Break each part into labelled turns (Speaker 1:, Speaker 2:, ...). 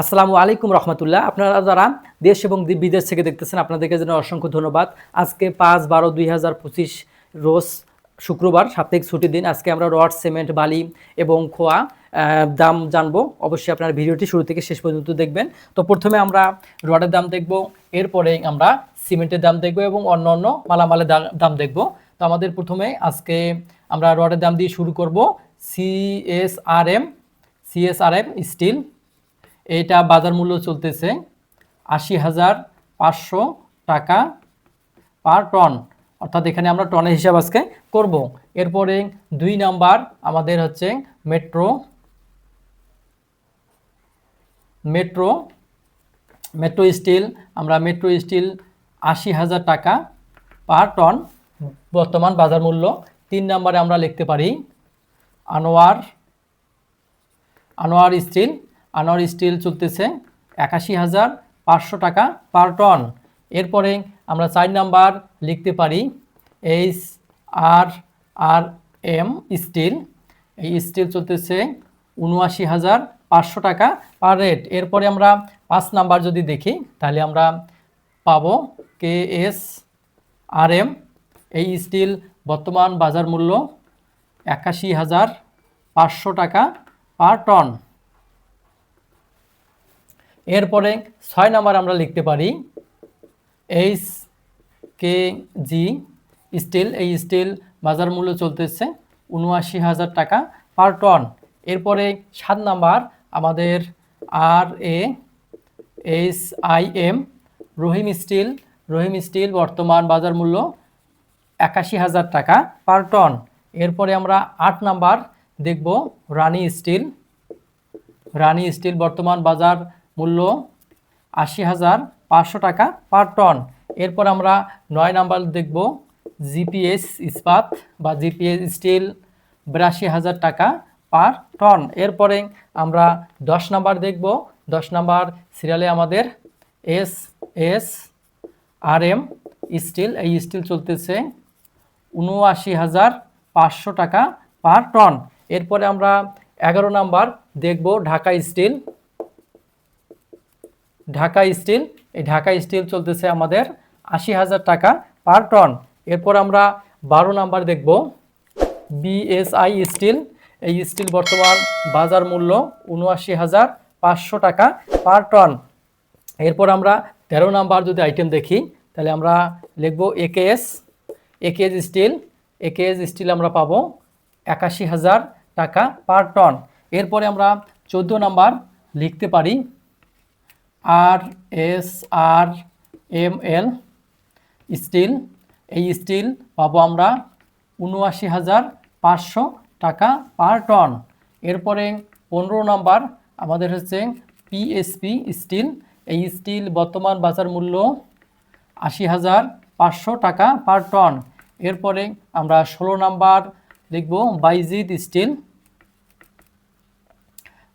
Speaker 1: আসসালামু আলাইকুম রহমতুল্লাহ। আপনারা যারা দেশ এবং বিদেশ থেকে দেখতেছেন, আপনাদেরকে জন্য অসংখ্য ধন্যবাদ। আজকে পাঁচ বারো দুই হাজার পঁচিশ রোজ শুক্রবার, সাপ্তাহিক ছুটির দিন। আজকে আমরা রড, সিমেন্ট, বালি এবং খোয়া দাম জানব। অবশ্যই আপনার ভিডিওটি শুরু থেকে শেষ পর্যন্ত দেখবেন। তো প্রথমে আমরা রডের দাম দেখব, এরপরে আমরা সিমেন্টের দাম দেখব এবং অন্য অন্য মালামালের দাম দেখব। তো আমাদের প্রথমে আজকে আমরা রডের দাম দিয়ে শুরু করব। সিএসআরএম সিএসআরএম স্টিল এইটা বাজার মূল্য চলতেছে আশি হাজার পাঁচশো টাকা পার টন। অর্থাৎ এখানে আমরা টনের হিসাব আজকে করব। এরপরে দুই নাম্বার আমাদের হচ্ছে মেট্রো মেট্রো মেট্রো স্টিল। আমরা মেট্রো স্টিল আশি হাজার টাকা পার টন বর্তমান বাজার মূল্য। তিন নম্বরে আমরা লিখতে পারি আনোয়ার আনোয়ার স্টিল আনোয়ার স্টিল চলতেছে একাশি হাজার পাঁচশো টাকা পার টন। এরপরে আমরা চার নাম্বার লিখতে পারি H R R M steel. এই স্টিল চলতেছে উনআশি হাজার পাঁচশো টাকা পার রেট। এরপরে আমরা পাঁচ নাম্বার যদি দেখি, তাহলে আমরা পাব কে এস আর এম। এই স্টিল বর্তমান বাজার মূল্য একাশি হাজার পাঁচশো টাকা পার টন। এরপরে ছয় নাম্বার আমরা লিখতে পারি এইচ কে জি স্টিল এই স্টিল বাজার মূল্য চলতেছে উনআশি হাজার টাকা পার টন এরপরে সাত নাম্বার আমাদের R A H I M Rahim steel Rahim steel বর্তমান বাজার মূল্য একাশি হাজার টাকা পার টন এরপরে আমরা আট নাম্বার দেখব রানী স্টিল রানী স্টিল বর্তমান বাজার মূল্য আশি হাজার পাঁচশো টাকা পার টন। এরপর আমরা নয় নাম্বার দেখব জিপিএস ইস্পাত বা জিপিএস স্টিল বিরাশি হাজার টাকা পার টন। এরপরে আমরা দশ নাম্বার দেখব। দশ নাম্বার সিরিয়ালে আমাদের S S R M steel, এই স্টিল চলতেছে উনআশি হাজার পাঁচশো টাকা পার টন। এরপরে আমরা এগারো নাম্বার দেখব ঢাকা স্টিল ঢাকা স্টিল, এই ঢাকা স্টিল চলতেছে আমাদের আশি হাজার টাকা পার টন। এরপর আমরা বারো নাম্বার দেখব। বিএসআই স্টিল, এই স্টিল বর্তমান বাজার মূল্য উনআশি হাজার পাঁচশো টাকা পার টন। এরপর আমরা তেরো নাম্বার যদি আইটেম দেখি, তাহলে আমরা লিখব AKS AKS steel AKS steel আমরা পাবো একাশি হাজার টাকা পার টন। এরপরে আমরা চোদ্দ নাম্বার লিখতে পারি R S R M L steel এই স্টিল পাবো আমরা উনআশি হাজার পাঁচশো টাকা পার টন এরপরে পনেরো নাম্বার আমাদের হচ্ছে পিএসপি স্টিল এই স্টিল বর্তমান বাজার মূল্য আশি হাজার পাঁচশো টাকা পার টন এরপরে আমরা ষোলো নাম্বার লিখব বাইজিদ স্টিল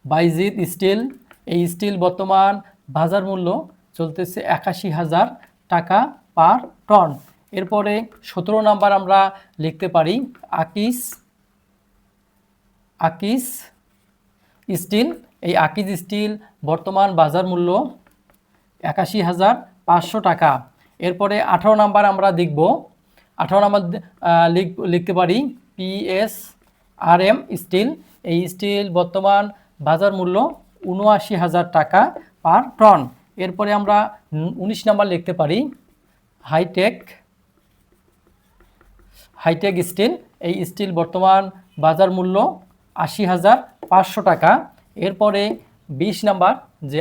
Speaker 1: বাইজিদ স্টিল এই স্টিল বর্তমান বাজার মূল্য চলতেছে একাশি হাজার টাকা পার টন। এরপরে সতেরো নাম্বার আমরা লিখতে পারি আকিস আকিস স্টিল। এই আকিজ স্টিল বর্তমান বাজার মূল্য একাশি হাজার পাঁচশো টাকা। এরপরে আঠারো নাম্বার আমরা দেখব আঠারো নাম্বার লিখ- লিখতে পারি পিএস আর এম স্টিল। এই স্টিল বর্তমান বাজার মূল্য উনআশি হাজার টাকা পার টন এরপরে আমরা উনিশ নাম্বার লিখতে পারি হাইটেক হাইটেক স্টিল এই স্টিল বর্তমান বাজার মূল্য আশি হাজার পাঁচশো টাকা। এরপরে বিশ নাম্বার যে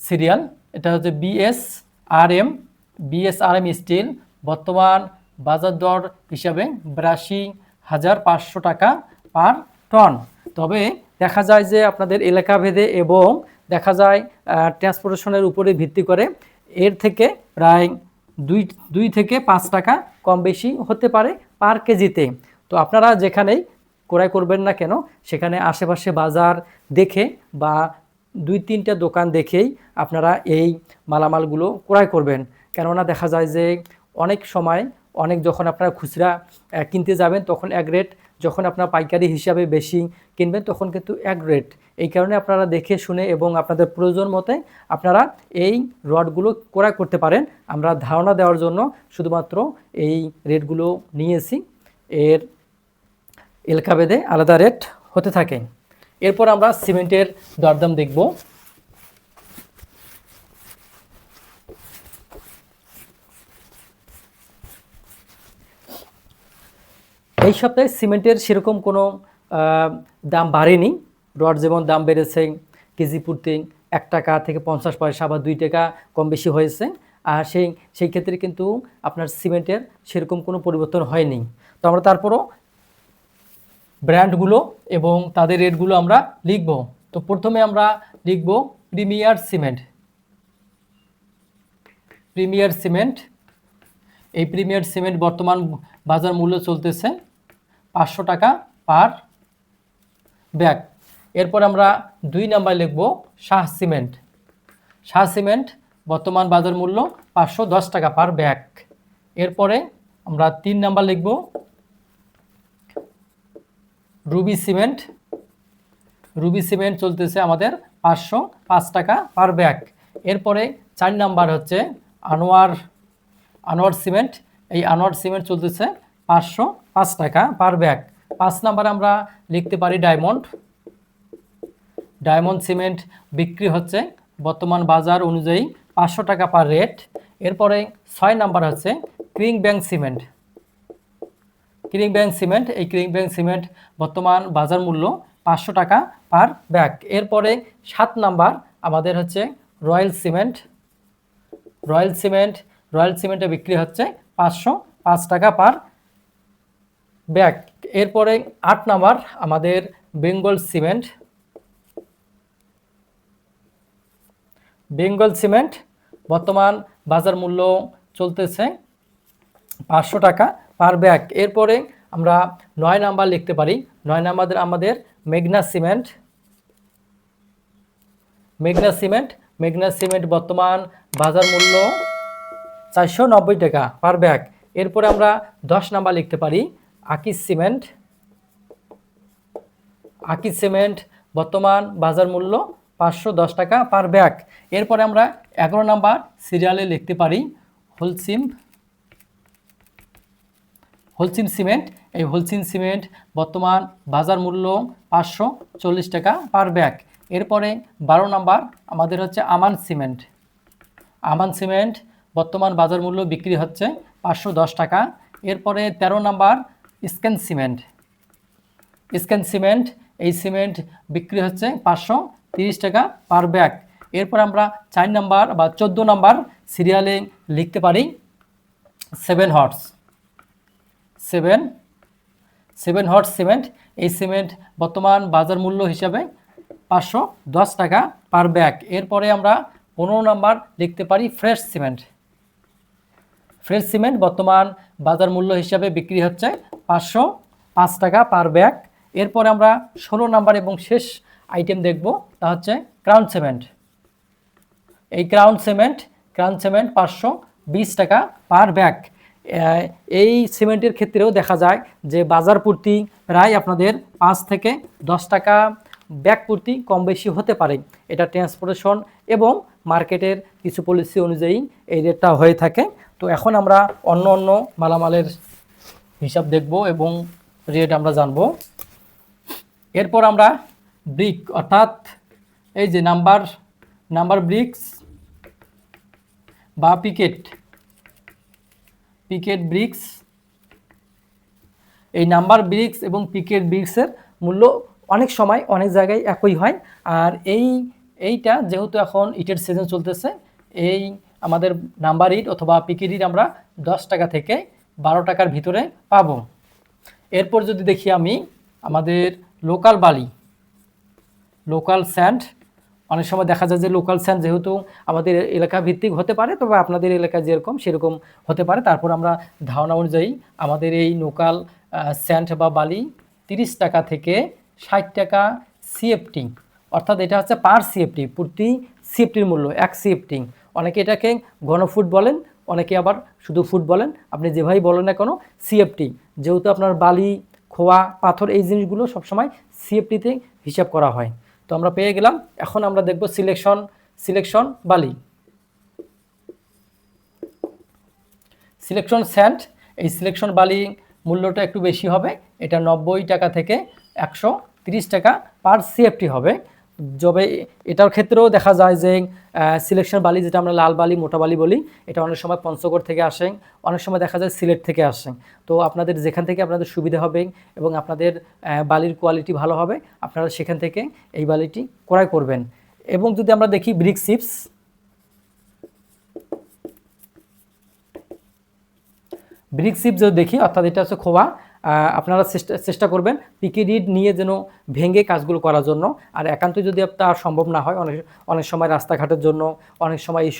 Speaker 1: সিরিয়াল এটা হচ্ছে BS R M BS R M steel বর্তমান বাজার দর হিসাবে বিরাশি হাজার পাঁচশো টাকা পার টন তবে দেখা যায় যে আপনাদের এলাকা ভেদে এবং দেখা যায় ট্রান্সপোর্টেশনের উপরে ভিত্তি করে। এর থেকে প্রায় দুই দুই থেকে পাঁচ টাকা কম বেশি হতে পারে পার কেজিতে। তো আপনারা যেখানেই ক্রয় করবেন না কেন, সেখানে আশেপাশে বাজার দেখে বা দুই, তিনটা দোকান দেখেই আপনারা এই মালামালগুলো ক্রয় করবেন। কেননা দেখা যায় যে অনেক সময় অনেক যখন আপনারা খুচরা কিনতে যাবেন, তখন এক রেট যখন আপনার পাইকারি হিসাবে বেশি কিনবেন, তখন কিন্তু এক রেট এই কারণে আপনারা দেখে শুনে এবং আপনাদের প্রয়োজন মতে আপনারা এই রডগুলো ক্রয় করতে পারেন। আমরা ধারণা দেওয়ার জন্য শুধুমাত্র এই রেটগুলো নিয়েছি। এর এলাকা ভেদে আলাদা রেট হতে থাকে। এরপর আমরা সিমেন্টের দরদাম দেখব। এই সপ্তাহে সিমেন্টের সেরকম কোনো দাম বাড়েনি। রড যেমন দাম বেড়েছে, কেজি প্রতি এক টাকা থেকে পঞ্চাশ পয়সা বা দুই টাকা কম বেশি হয়েছে। আর সেই সেই ক্ষেত্রে কিন্তু আপনার সিমেন্টের সেরকম কোনো পরিবর্তন হয়নি। তো আমরা তারপরও ব্র্যান্ডগুলো এবং তাদের রেটগুলো আমরা লিখব। তো প্রথমে আমরা লিখব প্রিমিয়ার সিমেন্ট। Premier cement. এই প্রিমিয়ার সিমেন্ট বর্তমান বাজার মূল্য চলতেছে পাঁচশো টাকা পার ব্যাগ। এরপর আমরা দুই নাম্বার লিখব শাহ সিমেন্ট। শাহ সিমেন্ট বর্তমান বাজার মূল্য পাঁচশো দশ টাকা পার ব্যাগ। এরপরে আমরা তিন নাম্বার লিখব রুবি সিমেন্ট। রুবি সিমেন্ট চলতেছে আমাদের পাঁচশো পাঁচ টাকা পার ব্যাগ। এরপরে চার নাম্বার হচ্ছে আনোয়ার আনোয়ার সিমেন্ট। এই আনোয়ার সিমেন্ট চলতেছে পাঁচশো পাঁচ টাকা পার ব্যাগ। পাঁচ নাম্বার আমরা লিখতে পারি ডায়মন্ড। ডায়মন্ড সিমেন্ট বিক্রি হচ্ছে বর্তমান বাজার অনুযায়ী পাঁচশো টাকা পার রেট। এরপরে ছয় নাম্বার হচ্ছে ক্রিং ব্যাংক সিমেন্ট। ক্রিং ব্যাংক সিমেন্ট, এই ক্রিং ব্যাংক সিমেন্ট বর্তমান বাজার মূল্য পাঁচশো টাকা পার ব্যাগ। এরপরে সাত নাম্বার আমাদের হচ্ছে Royal cement. Royal cement, Royal সিমেন্টে বিক্রি হচ্ছে পাঁচশো পাঁচ টাকা পার ব্যাগ এরপরে আট নাম্বার আমাদের বেঙ্গল সিমেন্ট। বেঙ্গল সিমেন্ট, বর্তমান বাজার মূল্য চলতেছে পাঁচশো টাকা পার ব্যাগ। এরপরে আমরা নয় নাম্বার লিখতে পারি, নয় নাম্বার আমাদের মেঘনা সিমেন্ট। মেঘনা সিমেন্ট মেঘনা সিমেন্ট বর্তমান বাজার মূল্য চারশো নব্বই টাকা পার ব্যাগ। এরপরে আমরা দশ নাম্বার লিখতে পারি আকিস সিমেন্ট আকিস সিমেন্ট বর্তমান বাজার মূল্য পাঁচশো দশ টাকা পার ব্যাগ এরপরে আমরা এগারো নাম্বার সিরিয়ালে লিখতে পারি হোলসিম হোলসিম সিমেন্ট। এই হোলসিম সিমেন্ট বর্তমান বাজার মূল্য পাঁচশো চল্লিশ টাকা পার ব্যাগ এরপরে বারো নাম্বার আমাদের হচ্ছে আমান সিমেন্ট। আমান সিমেন্ট বর্তমান বাজার মূল্য বিক্রি হচ্ছে পাঁচশো দশ টাকা। এরপরে ১৩ number Scan cement. Scan cement, এই সিমেন্ট বিক্রি হচ্ছে পাঁচশো তিরিশ টাকা পার ব্যাগ। এরপর আমরা চার নাম্বার বা চোদ্দ নাম্বার সিরিয়ালে লিখতে পারি seven horse. Seven seven hot cement, এই সিমেন্ট বর্তমান বাজার মূল্য হিসাবে পাঁচশো দশ টাকা পার ব্যাগ। এরপরে আমরা পনেরো নাম্বার লিখতে পারি ফ্রেশ সিমেন্ট। ফ্রেশ সিমেন্ট বর্তমান বাজার মূল্য হিসাবে বিক্রি হচ্ছে পাঁচশো, পাঁচ টাকা পার ব্যাগ। এরপরে আমরা ষোলো নাম্বার এবং শেষ আইটেম দেখব, তা হচ্ছে ক্রাউন সিমেন্ট এই ক্রাউন সিমেন্ট ক্রাউন সিমেন্ট পাঁচশো, বিশ টাকা পার ব্যাগ। এই সিমেন্টের ক্ষেত্রেও দেখা যায় যে বাজার প্রতি প্রায় আপনাদের পাঁচ থেকে দশ টাকা ব্যাগ প্রতি কম বেশি হতে পারে। এটা ট্রান্সপোর্টেশন এবং মার্কেটের কিছু পলিসি অনুযায়ী এই রেটটা হয়ে থাকে। তো এখন আমরা অন্য অন্য মালামালের হিসাব দেখব এবং রেট আমরা জানব। এরপর আমরা ব্রিক অর্থাৎ এই যে নাম্বার নাম্বার ব্রিক্স বা পিকেট পিকেট ব্রিক্স এই নাম্বার ব্রিক্স এবং পিকেট ব্রিক্সের মূল্য অনেক সময় অনেক জায়গায় একই হয়। আর এই, এইটা যেহেতু এখন ইটের সিজন চলতেছে, এই আমাদের নাম্বার ইট অথবা পিকেট ইট আমরা দশ টাকা থেকে বারো টাকার ভিতরে পাবো। এরপর যদি দেখি আমি, আমাদের লোকাল বালি লোকাল স্যান্ড অনেক সময় দেখা যায় যে লোকাল স্যান্ড যেহেতু আমাদের এলাকা ভিত্তিক হতে পারে, তবে আপনাদের এলাকায় যেরকম সেরকম হতে পারে। তারপর আমরা ধারণা অনুযায়ী আমাদের এই লোকাল স্যান্ড বা বালি তিরিশ টাকা থেকে ষাট টাকা সিএফটি অর্থাৎ এটা হচ্ছে পার সিএফটি প্রতি সিএফটির মূল্য, এক সিএফটি অনেকে এটাকে ঘনফুট বলেন অনেকে আবার শুধু ফুট বলেন, আপনি যেভাবেই বলেন না কোনো সিএফটি যেহেতু আপনার বালি, খোয়া, পাথর এই জিনিসগুলো সবসময় সিএফটিতে হিসাব করা হয়। তো আমরা পেয়ে গেলাম, এখন আমরা দেখব সিলেকশন সিলেকশন বালি। সিলেকশন স্যান্ড এই সিলেকশন বালি মূল্যটা একটু বেশি হবে, এটা নব্বই টাকা থেকে একশো টাকা পার সিএফটি হবে। যবে এটার ক্ষেত্রেও দেখা যায় যে সিলেকশন বালি যেটা আমরা লাল বালি, মোটা বালি বলি, এটা অনেক সময় পঞ্চগড় থেকে আসে, অনেক সময় দেখা যায় সিলেট থেকে আসে। তো আপনাদের যেখান থেকে আপনাদের সুবিধা হবে এবং আপনাদের বালির কোয়ালিটি ভালো হবে, আপনারা সেখান থেকে এই বালিটি ক্রয় করবেন। এবং যদি আমরা দেখি ব্রিক চিপস ব্রিক সিপ যদি দেখি, অর্থাৎ এটা হচ্ছে খোয়া আপনারা চেষ্টা চেষ্টা করবেন পিকেডি নিয়ে যেন ভেঙে কাজগুলো করার জন্য। আর একান্ত যদি আপনার সম্ভব না হয়, অনেক অনেক সময় রাস্তাঘাটের জন্য, অনেক সময় এই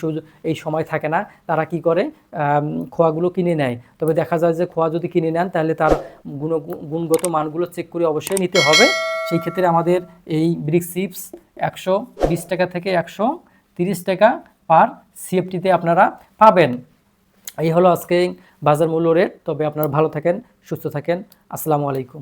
Speaker 1: এই সময় থাকে না, তারা কি করে? খোয়াগুলো কিনে নেয়। তবে দেখা যায় যে খোয়া যদি কিনে নেন, তাহলে তার গুণ গুণগত মানগুলো চেক করে অবশ্যই নিতে হবে। সেই ক্ষেত্রে আমাদের এই ব্রিক চিপস একশো বিশ টাকা থেকে একশো টাকা পার সিএফটিতে আপনারা পাবেন। এই হলো আজকে বাজার মূল্য রেট। তবে আপনারা ভালো থাকেন সুস্থ থাকেন। আসসালামু আলাইকুম।